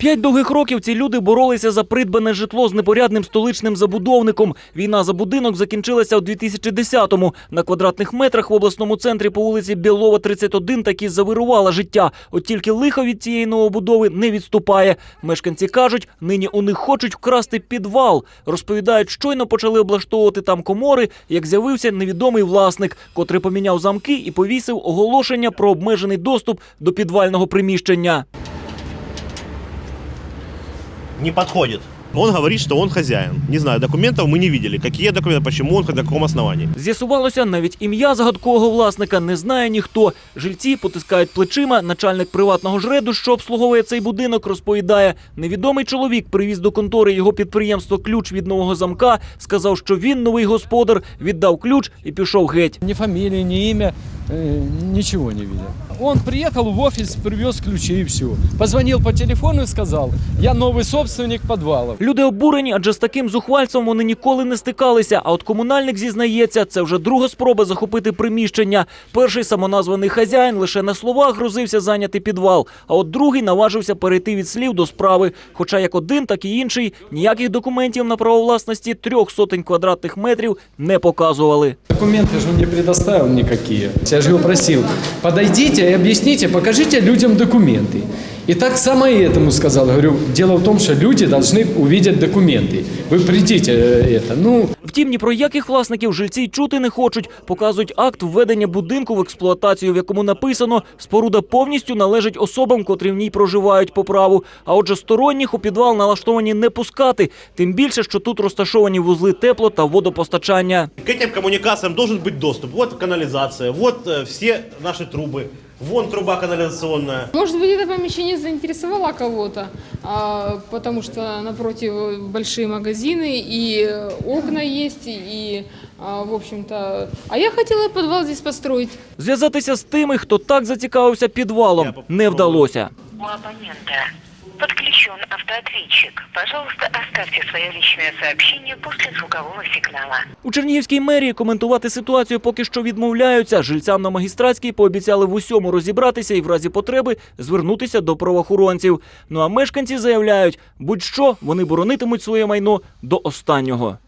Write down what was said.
П'ять довгих років ці люди боролися за придбане житло з непорядним столичним забудовником. Війна за будинок закінчилася у 2010-му. На квадратних метрах в обласному центрі по вулиці Білова, 31 таки завирувала життя. От тільки лихо від цієї новобудови не відступає. Мешканці кажуть, нині у них хочуть вкрасти підвал. Розповідають, щойно почали облаштовувати там комори, як з'явився невідомий власник, котрий поміняв замки і повісив оголошення про обмежений доступ до підвального приміщення не подходит. Он говорит, что он хозяин. Не знаю, документов мы не видели. Какие документы, почему он, на каком основании. З'ясувалося, навіть ім'я загадкового власника не знає ніхто. Жильці потискають плечима. Начальник приватного жреду, що обслуговує цей будинок, розповідає, невідомий чоловік привіз до контори його підприємства ключ від нового замка, сказав, що він новий господар, віддав ключ і пішов геть. Ни фамилии, ни имя, э, ничего не видел. Он приехал в офис, привез ключи и все. Позвонил по телефону и сказал, я новый собственник подвала. Люди обурені, адже з таким зухвальством вони ніколи не стикалися. А от комунальник зізнається, це вже друга спроба захопити приміщення. Перший самоназваний хазяїн лише на словах грозився зайняти підвал. А от другий наважився перейти від слів до справи. Хоча як один, так і інший ніяких документів на право власності трьох сотень квадратних метрів не показували. Документы же он не предоставил никакие. Я же его просил, подойдите и объясните, покажите людям документы. И так само и этому сказал. Говорю, дело в том, что люди должны увидеть документы. Вы придите э, это. Ну, Втім, ні про яких власників жильці й чути не хочуть. Показують акт введення будинку в експлуатацію, в якому написано, споруда повністю належить особам, котрі в ній проживають по праву. А отже, сторонніх у підвал налаштовані не пускати. Тим більше, що тут розташовані вузли тепло та водопостачання. К этим коммуникациям должен быть доступ. Вот канализация, вот э, все наши трубы. Вон труба канализационная. Может быть, это помещение заинтересовало кого-то, а, потому что напротив большие магазины и э, окна есть, и, а, в общем-то... А я хотела подвал здесь построить. Зв'язатися з тими, хто так зацікавився підвалом, не вдалося. У абонента подключен автоответчик. Пожалуйста, оставьте свое личное сообщение после звукового сигнала. У Чернігівській мерії коментувати ситуацію поки що відмовляються. Жильцям на магістратській пообіцяли в усьому розібратися і в разі потреби звернутися до правоохоронців. Ну а мешканці заявляють, будь-що вони боронитимуть своє майно до останнього.